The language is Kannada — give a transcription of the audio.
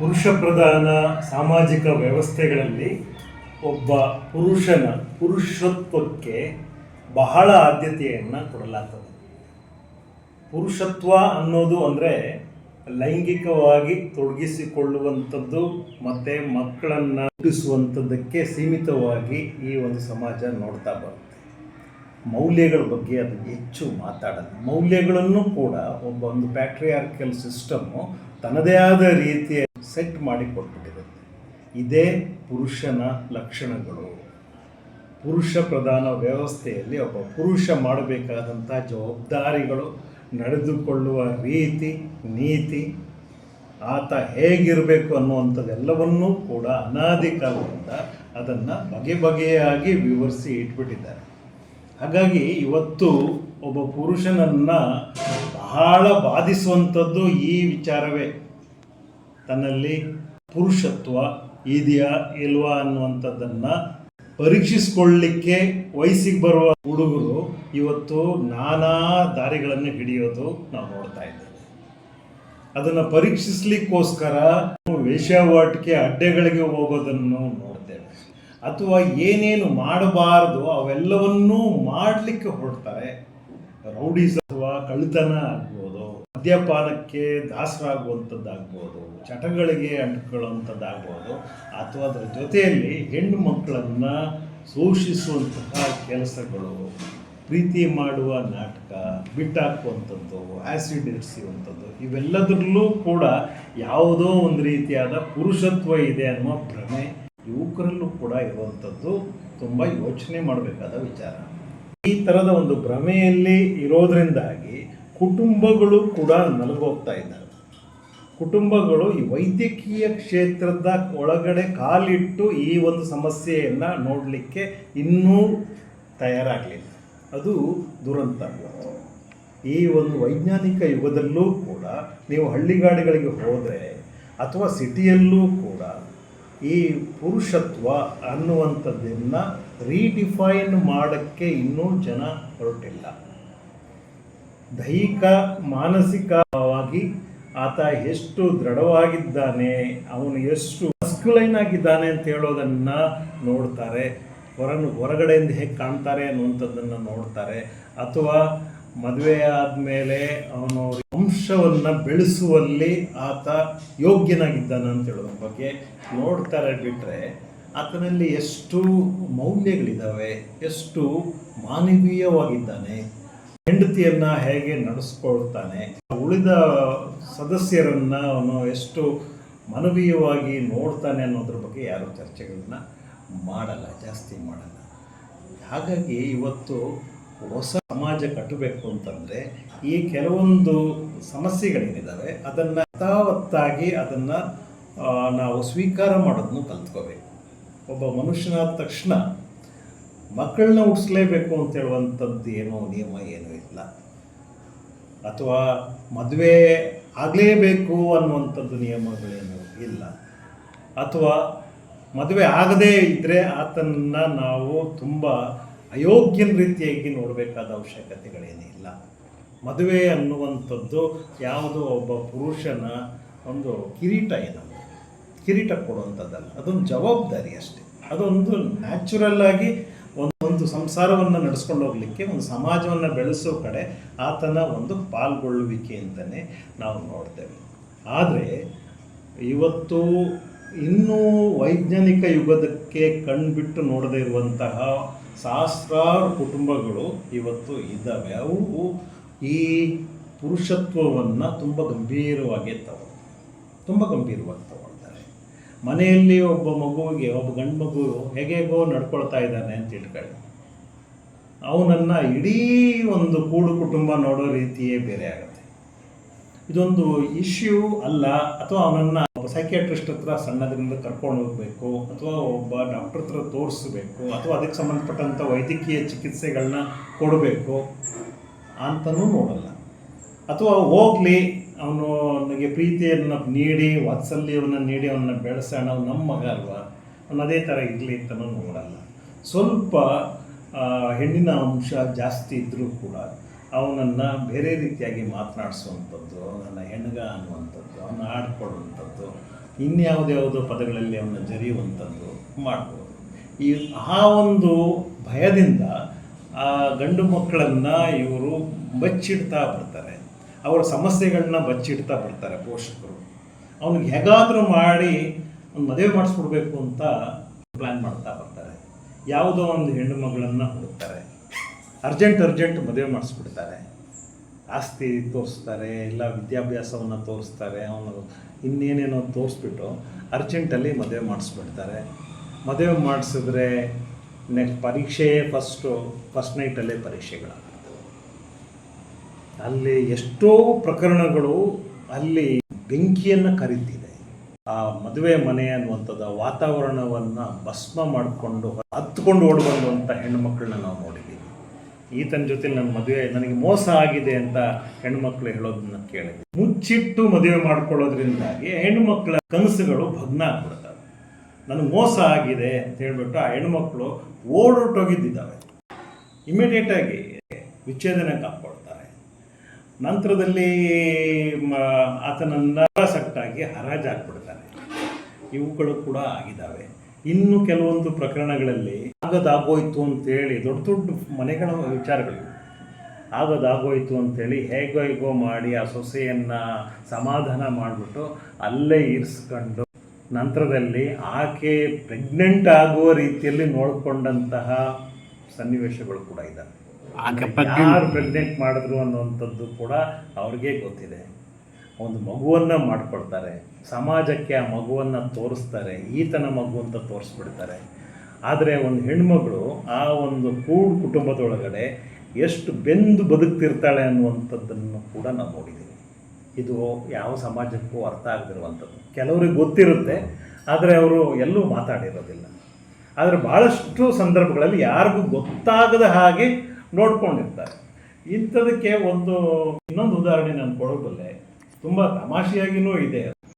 ಪುರುಷ ಪ್ರಧಾನ ಸಾಮಾಜಿಕ ವ್ಯವಸ್ಥೆಗಳಲ್ಲಿ ಒಬ್ಬ ಪುರುಷನ ಪುರುಷತ್ವಕ್ಕೆ ಬಹಳ ಆದ್ಯತೆಯನ್ನು ಕೊಡಲಾಗ್ತದೆ. ಪುರುಷತ್ವ ಅನ್ನೋದು ಅಂದರೆ ಲೈಂಗಿಕವಾಗಿ ತೊಡಗಿಸಿಕೊಳ್ಳುವಂಥದ್ದು ಮತ್ತು ಮಕ್ಕಳನ್ನು ಹುಟ್ಟಿಸುವಂಥದ್ದಕ್ಕೆ ಸೀಮಿತವಾಗಿ ಈ ಒಂದು ಸಮಾಜ ನೋಡ್ತಾ ಬರುತ್ತೆ. ಮೌಲ್ಯಗಳ ಬಗ್ಗೆ ಅದು ಹೆಚ್ಚು ಮಾತಾಡಲ್ಲ ಮೌಲ್ಯಗಳನ್ನು ಕೂಡ ಒಬ್ಬ ಒಂದು ಪ್ಯಾಟ್ರಿಯಾರ್ಕಲ್ ಸಿಸ್ಟಮ್ಮು ತನ್ನದೇ ಆದ ರೀತಿಯ ಸೆಟ್ ಮಾಡಿ ಇದೇ ಪುರುಷನ ಲಕ್ಷಣಗಳು. ಪುರುಷ ಪ್ರಧಾನ ವ್ಯವಸ್ಥೆಯಲ್ಲಿ ಒಬ್ಬ ಪುರುಷ ಮಾಡಬೇಕಾದಂಥ ಜವಾಬ್ದಾರಿಗಳು, ನಡೆದುಕೊಳ್ಳುವ ರೀತಿ, ನೀತಿ, ಆತ ಹೇಗಿರಬೇಕು ಅನ್ನುವಂಥದ್ದೆಲ್ಲವನ್ನೂ ಕೂಡ ಅನಾದಿ ಕಾಲದಿಂದ ಅದನ್ನು ಬಗೆ ಬಗೆಯಾಗಿ ವಿವರಿಸಿ ಇಟ್ಬಿಟ್ಟಿದ್ದಾರೆ. ಹಾಗಾಗಿ ಇವತ್ತು ಒಬ್ಬ ಪುರುಷನನ್ನು ಬಹಳ ಬಾಧಿಸುವಂಥದ್ದು ಈ ವಿಚಾರವೇ. ತನ್ನಲ್ಲಿ ಪುರುಷತ್ವ ಇದೆಯಾ ಇಲ್ವಾ ಅನ್ನುವಂಥದ್ದನ್ನು ಪರೀಕ್ಷಿಸ್ಕೊಳ್ಳಿಕ್ಕೆ ವಯಸ್ಸಿಗೆ ಬರುವ ಹುಡುಗರು ಇವತ್ತು ನಾನಾ ದಾರಿಗಳನ್ನು ಹಿಡಿಯೋದು ನಾವು ನೋಡ್ತಾ ಇದ್ದೇವೆ. ಅದನ್ನು ಪರೀಕ್ಷಿಸ್ಲಿಕ್ಕೋಸ್ಕರ ವೇಷವಾಟಿಕೆ ಅಡ್ಡೆಗಳಿಗೆ ಹೋಗೋದನ್ನು ನೋಡ್ತೇವೆ. ಅಥವಾ ಏನೇನು ಮಾಡಬಾರದು ಅವೆಲ್ಲವನ್ನೂ ಮಾಡಲಿಕ್ಕೆ ಹೊರಡ್ತಾರೆ. ರೌಡೀಸ್ ಅಥವಾ ಕಳ್ಳತನ ಆಗ್ಬೋದು, ಮದ್ಯಪಾನಕ್ಕೆ ದಾಸರಾಗುವಂಥದ್ದಾಗ್ಬೋದು, ಚಟಗಳಿಗೆ ಅಂಟ್ಕೊಳ್ಳುವಂಥದ್ದಾಗ್ಬೋದು, ಅಥವಾ ಅದರ ಜೊತೆಯಲ್ಲಿ ಹೆಣ್ಣು ಮಕ್ಕಳನ್ನು ಶೋಷಿಸುವಂತಹ ಕೆಲಸಗಳು, ಪ್ರೀತಿ ಮಾಡುವ ನಾಟಕ, ಬಿಟ್ಟಾಕುವಂಥದ್ದು ಆ್ಯಸಿಡ್ ಇರಿಸುವಂಥದ್ದು ಇವೆಲ್ಲದರಲ್ಲೂ ಕೂಡ ಯಾವುದೋ ಒಂದು ರೀತಿಯಾದ ಪುರುಷತ್ವ ಇದೆ ಅನ್ನುವ ಭ್ರಮೆ ಯುವಕರಲ್ಲೂ ಕೂಡ ಇರುವಂಥದ್ದು. ತುಂಬ ಯೋಚನೆ ಮಾಡಬೇಕಾದ ವಿಚಾರ. ಈ ಥರದ ಒಂದು ಭ್ರಮೆಯಲ್ಲಿ ಇರೋದ್ರಿಂದಾಗಿ ಕುಟುಂಬಗಳು ಕೂಡ ನಲಗೋಗ್ತಾ ಇದ್ದಾರೆ. ಕುಟುಂಬಗಳು ಈ ವೈದ್ಯಕೀಯ ಕ್ಷೇತ್ರದ ಒಳಗಡೆ ಕಾಲಿಟ್ಟು ಈ ಒಂದು ಸಮಸ್ಯೆಯನ್ನು ನೋಡಲಿಕ್ಕೆ ಇನ್ನೂ ತಯಾರಾಗಲಿಲ್ಲ. ಅದು ದುರಂತ. ಈ ಒಂದು ವೈಜ್ಞಾನಿಕ ಯುಗದಲ್ಲೂ ಕೂಡ ನೀವು ಹಳ್ಳಿಗಾಡಿಗಳಿಗೆ ಹೋದರೆ ಅಥವಾ ಸಿಟಿಯಲ್ಲೂ ಕೂಡ ಈ ಪುರುಷತ್ವ ಅನ್ನುವಂಥದ್ದನ್ನು ರೀಡಿಫೈನ್ ಮಾಡೋಕ್ಕೆ ಇನ್ನೂ ಜನ ಹೊರಟಿಲ್ಲ. ದೈಹಿಕ, ಮಾನಸಿಕವಾಗಿ ಆತ ಎಷ್ಟು ದೃಢವಾಗಿದ್ದಾನೆ, ಅವನು ಎಷ್ಟು ಮಸ್ಕ್ಯುಲೈನ್ ಆಗಿದ್ದಾನೆ ಅಂತ ಹೇಳೋದನ್ನು ನೋಡ್ತಾರೆ. ಹೊರನು ಹೊರಗಡೆಯಿಂದ ಹೇಗೆ ಕಾಣ್ತಾರೆ ಅನ್ನುವಂಥದ್ದನ್ನು ನೋಡ್ತಾರೆ. ಅಥವಾ ಮದುವೆ ಆದಮೇಲೆ ಅವನು ವಂಶವನ್ನು ಬೆಳೆಸುವಲ್ಲಿ ಆತ ಯೋಗ್ಯನಾಗಿದ್ದಾನೆ ಅಂತ ಹೇಳೋದ್ರ ಬಗ್ಗೆ ನೋಡ್ತಾರೆ ಬಿಟ್ಟರೆ ಆತನಲ್ಲಿ ಎಷ್ಟು ಮೌಲ್ಯಗಳಿದ್ದಾವೆ, ಎಷ್ಟು ಮಾನವೀಯವಾಗಿದ್ದಾನೆ, ಹೆಂಡತಿಯನ್ನ ಹೇಗೆ ನಡೆಸ್ಕೊಳ್ತಾನೆ, ಉಳಿದ ಸದಸ್ಯರನ್ನ ಅವನು ಎಷ್ಟು ಮಾನವೀಯವಾಗಿ ನೋಡ್ತಾನೆ ಅನ್ನೋದ್ರ ಬಗ್ಗೆ ಯಾರೂ ಚರ್ಚೆಗಳನ್ನ ಮಾಡಲ್ಲ, ಜಾಸ್ತಿ ಮಾಡಲ್ಲ. ಹಾಗಾಗಿ ಇವತ್ತು ಹೊಸ ಸಮಾಜ ಕಟ್ಟಬೇಕು ಅಂತಂದರೆ ಈ ಕೆಲವೊಂದು ಸಮಸ್ಯೆಗಳೇನಿದ್ದಾವೆ ಅದನ್ನು ಯಥಾವತ್ತಾಗಿ ಅದನ್ನು ನಾವು ಸ್ವೀಕಾರ ಮಾಡೋದನ್ನು ಕಲ್ತ್ಕೋಬೇಕು. ಒಬ್ಬ ಮನುಷ್ಯನಾದ ತಕ್ಷಣ ಮಕ್ಕಳನ್ನ ಹುಟ್ಟಿಸ್ಲೇಬೇಕು ಅಂತ ಹೇಳುವಂಥದ್ದು ಏನೋ ನಿಯಮ, ಏನೂ ಇಲ್ಲ. ಅಥವಾ ಮದುವೆ ಆಗಲೇಬೇಕು ಅನ್ನುವಂಥದ್ದು ನಿಯಮಗಳೇನು ಇಲ್ಲ. ಅಥವಾ ಮದುವೆ ಆಗದೇ ಇದ್ದರೆ ಆತನನ್ನು ನಾವು ತುಂಬ ಅಯೋಗ್ಯನ ರೀತಿಯಾಗಿ ನೋಡಬೇಕಾದ ಅವಶ್ಯಕತೆಗಳೇನಿಲ್ಲ ಮದುವೆ ಅನ್ನುವಂಥದ್ದು ಯಾವುದೋ ಒಬ್ಬ ಪುರುಷನ ಒಂದು ಕಿರೀಟ ಏನಲ್ಲ ಕಿರೀಟ ಕೊಡುವಂಥದ್ದಲ್ಲ. ಅದೊಂದು ಜವಾಬ್ದಾರಿ ಅಷ್ಟೇ. ಅದೊಂದು ನ್ಯಾಚುರಲ್ ಆಗಿ ಒಂದು ಸಂಸಾರವನ್ನು ನಡೆಸ್ಕೊಂಡು ಹೋಗಲಿಕ್ಕೆ, ಒಂದು ಸಮಾಜವನ್ನು ಬೆಳೆಸೋ ಕಡೆ ಆತನ ಒಂದು ಪಾಲ್ಗೊಳ್ಳುವಿಕೆ ಅಂತಲೇ ನಾವು ನೋಡ್ತೇವೆ. ಆದರೆ ಇವತ್ತು ಇನ್ನೂ ವೈಜ್ಞಾನಿಕ ಯುಗದಕ್ಕೆ ಕಣ್ಬಿಟ್ಟು ನೋಡದೇ ಇರುವಂತಹ ಸಹಸ್ರಾರು ಕುಟುಂಬಗಳು ಇವತ್ತು ಇದ್ದಾವೆ. ಅವು ಈ ಪುರುಷತ್ವವನ್ನು ತುಂಬ ಗಂಭೀರವಾಗಿ ತಗೋ ತುಂಬ ಗಂಭೀರವಾಗಿ ಮನೆಯಲ್ಲಿ ಒಬ್ಬ ಮಗುವಿಗೆ, ಒಬ್ಬ ಗಂಡು ಮಗು ಹೇಗೇಗೋ ನಡ್ಕೊಳ್ತಾ ಇದ್ದಾನೆ ಅಂತ ಹೇಳ್ಕೊಳ್ಳಿ ಅವನನ್ನು ಇಡೀ ಒಂದು ಕೂಡು ಕುಟುಂಬ ನೋಡೋ ರೀತಿಯೇ ಬೇರೆ ಆಗುತ್ತೆ. ಇದೊಂದು ಇಶ್ಯೂ ಅಲ್ಲ, ಅಥವಾ ಅವನನ್ನು ಒಬ್ಬ ಸೈಕಿಯಾಟ್ರಿಸ್ಟ್ ಹತ್ರ ಸಣ್ಣದ್ರಿಂದ ಕರ್ಕೊಂಡು ಹೋಗಬೇಕು, ಅಥವಾ ಒಬ್ಬ ಡಾಕ್ಟರ್ ಹತ್ರ ತೋರಿಸ್ಬೇಕು, ಅಥವಾ ಅದಕ್ಕೆ ಸಂಬಂಧಪಟ್ಟಂಥ ವೈದ್ಯಕೀಯ ಚಿಕಿತ್ಸೆಗಳನ್ನ ಕೊಡಬೇಕು ಅಂತಲೂ ನೋಡಲ್ಲ. ಅಥವಾ ಹೋಗಲಿ ಅವನು ಅವನಿಗೆ ಪ್ರೀತಿಯನ್ನು ನೀಡಿ, ವಾತ್ಸಲ್ಯವನ್ನು ನೀಡಿ ಅವನ್ನ ಬೆಳೆಸೋಣ ಅವ್ನು ನಮ್ಮ ಮಗ ಅಲ್ವಾ? ಅವನು ಅದೇ ಥರ ಇರಲಿ ಅಂತ ನೋಡಲ್ಲ. ಸ್ವಲ್ಪ ಹೆಣ್ಣಿನ ಅಂಶ ಜಾಸ್ತಿ ಇದ್ದರೂ ಕೂಡ ಅವನನ್ನು ಬೇರೆ ರೀತಿಯಾಗಿ ಮಾತನಾಡಿಸುವಂಥದ್ದು, ಅವನನ್ನು ಹೆಣ್ಗ ಅನ್ನುವಂಥದ್ದು, ಅವನ್ನ ಆಡ್ಕೊಳ್ಳುವಂಥದ್ದು ಇನ್ಯಾವುದ್ಯಾವುದೋ ಪದಗಳಲ್ಲಿ ಅವನ್ನ ಜರಿಯುವಂಥದ್ದು ಮಾಡ್ಬೋದು. ಈ, ಆ ಒಂದು ಭಯದಿಂದ ಆ ಗಂಡು ಮಕ್ಕಳನ್ನು ಇವರು ಬಚ್ಚಿಡ್ತಾ ಬರ್ತಾರೆ. ಅವರ ಸಮಸ್ಯೆಗಳನ್ನ ಬಚ್ಚಿಡ್ತಾ ಬರ್ತಾರೆ ಪೋಷಕರು. ಅವನಿಗೆ ಹೇಗಾದರೂ ಮಾಡಿ ಒಂದು ಮದುವೆ ಮಾಡಿಸ್ಬಿಡ್ಬೇಕು ಅಂತ ಪ್ಲ್ಯಾನ್ ಮಾಡ್ತಾ ಬರ್ತಾರೆ. ಯಾವುದೋ ಒಂದು ಹೆಣ್ಣು ಮಗಳನ್ನು ಹುಡುಕ್ತಾರೆ. ಅರ್ಜೆಂಟ್ ಅರ್ಜೆಂಟ್ ಮದುವೆ ಮಾಡಿಸ್ಬಿಡ್ತಾರೆ. ಆಸ್ತಿ ತೋರಿಸ್ತಾರೆ, ಇಲ್ಲ ವಿದ್ಯಾಭ್ಯಾಸವನ್ನು ತೋರಿಸ್ತಾರೆ, ಅವನು ಇನ್ನೇನೇನೋ ತೋರಿಸ್ಬಿಟ್ಟು ಅರ್ಜೆಂಟಲ್ಲಿ ಮದುವೆ ಮಾಡಿಸ್ಬಿಡ್ತಾರೆ. ಮದುವೆ ಮಾಡಿಸಿದ್ರೆ ನೆಕ್ಸ್ಟ್ ಪರೀಕ್ಷೆಯೇ ಫಸ್ಟು ಫಸ್ಟ್ ನೈಟಲ್ಲೇ ಪರೀಕ್ಷೆಗಳಾಗ್ತವೆ ಅಲ್ಲಿ ಎಷ್ಟೋ ಪ್ರಕರಣಗಳು ಅಲ್ಲಿ ಬೆಂಕಿಯನ್ನು ಕರೀತಿದೆ. ಆ ಮದುವೆ ಮನೆ ಅನ್ನುವಂಥದ್ದು ವಾತಾವರಣವನ್ನು ಭಸ್ಮ ಮಾಡಿಕೊಂಡು ಹತ್ಕೊಂಡು ಓಡಿ ಬಂದುವಂಥ ಹೆಣ್ಣುಮಕ್ಕಳನ್ನ ನಾವು ನೋಡಿದ್ದೀವಿ. ಈತನ ಜೊತೆಲಿ ನನ್ನ ಮದುವೆ ನನಗೆ ಮೋಸ ಆಗಿದೆ ಅಂತ ಹೆಣ್ಣುಮಕ್ಳು ಹೇಳೋದನ್ನ ಕೇಳಿದ್ವಿ. ಮುಚ್ಚಿಟ್ಟು ಮದುವೆ ಮಾಡ್ಕೊಳ್ಳೋದ್ರಿಂದಾಗಿ ಹೆಣ್ಣುಮಕ್ಕಳ ಕನಸುಗಳು ಭಗ್ನ ಆಗ್ಬಿಡ್ತವೆ. ನನಗೆ ಮೋಸ ಆಗಿದೆ ಅಂತ ಹೇಳ್ಬಿಟ್ಟು ಆ ಹೆಣ್ಮಕ್ಳು ಓಡೋಟೋಗಿದ್ದಾವೆ ಇಮಿಡಿಯೇಟಾಗಿ ವಿಚ್ಛೇದನೆ ಹಾಕ್ಕೊಳ್ತಾರೆ ನಂತರದಲ್ಲಿ ಆತನನ್ನ ಸಟ್ಟಾಗಿ ಹರಾಜು ಹಾಕ್ಬಿಡ್ತಾರೆ ಇವುಗಳು ಕೂಡ ಆಗಿದ್ದಾವೆ. ಇನ್ನು ಕೆಲವೊಂದು ಪ್ರಕರಣಗಳಲ್ಲಿ ಆಗದಾಗೋಯ್ತು ಅಂತೇಳಿ ದೊಡ್ಡ ದೊಡ್ಡ ಮನೆಗಳ ವಿಚಾರಗಳು. ಆಗದಾಗೋಯ್ತು ಅಂತೇಳಿ ಹೇಗೋ ಹೇಗೋ ಮಾಡಿ ಆ ಸೊಸೆಯನ್ನು ಸಮಾಧಾನ ಮಾಡಿಬಿಟ್ಟು ಅಲ್ಲೇ ಇರಿಸ್ಕೊಂಡು ನಂತರದಲ್ಲಿ ಆಕೆ ಪ್ರೆಗ್ನೆಂಟ್ ಆಗುವ ರೀತಿಯಲ್ಲಿ ನೋಡಿಕೊಂಡಂತಹ ಸನ್ನಿವೇಶಗಳು ಕೂಡ ಇದ್ದಾವೆ. ಯಾರು ಪ್ರೆಗ್ನೆಂಟ್ ಮಾಡಿದ್ರು ಅನ್ನುವಂಥದ್ದು ಕೂಡ ಅವ್ರಿಗೆ ಗೊತ್ತಿದೆ. ಒಂದು ಮಗುವನ್ನು ಮಾಡ್ಕೊಳ್ತಾರೆ ಸಮಾಜಕ್ಕೆ ಆ ಮಗುವನ್ನು ತೋರಿಸ್ತಾರೆ. ಈತನ ಮಗು ಅಂತ ತೋರಿಸ್ಬಿಡ್ತಾರೆ. ಆದರೆ ಒಂದು ಹೆಣ್ಮಗಳು ಆ ಒಂದು ಕೂಡು ಕುಟುಂಬದೊಳಗಡೆ ಎಷ್ಟು ಬೆಂದು ಬದುಕ್ತಿರ್ತಾಳೆ ಅನ್ನುವಂಥದ್ದನ್ನು ಕೂಡ ನಾವು ನೋಡಿದ್ದೀವಿ ಇದು ಯಾವ ಸಮಾಜಕ್ಕೂ ಅರ್ಥ ಆಗದಿರುವಂಥದ್ದು. ಕೆಲವ್ರಿಗೆ ಗೊತ್ತಿರುತ್ತೆ ಆದರೆ ಅವರು ಎಲ್ಲೂ ಮಾತಾಡಿರೋದಿಲ್ಲ. ಆದರೆ ಭಾಳಷ್ಟು ಸಂದರ್ಭಗಳಲ್ಲಿ ಯಾರಿಗೂ ಗೊತ್ತಾಗದ ಹಾಗೆ ನೋಡ್ಕೊಂಡಿರ್ತಾರೆ. ಇಂಥದಕ್ಕೆ ಒಂದು ಇನ್ನೊಂದು ಉದಾಹರಣೆ ನಾನು ಕೊಡಬಲ್ಲೆ ತುಂಬ ತಮಾಷೆಯಾಗಿಯೂ ಇದೆ.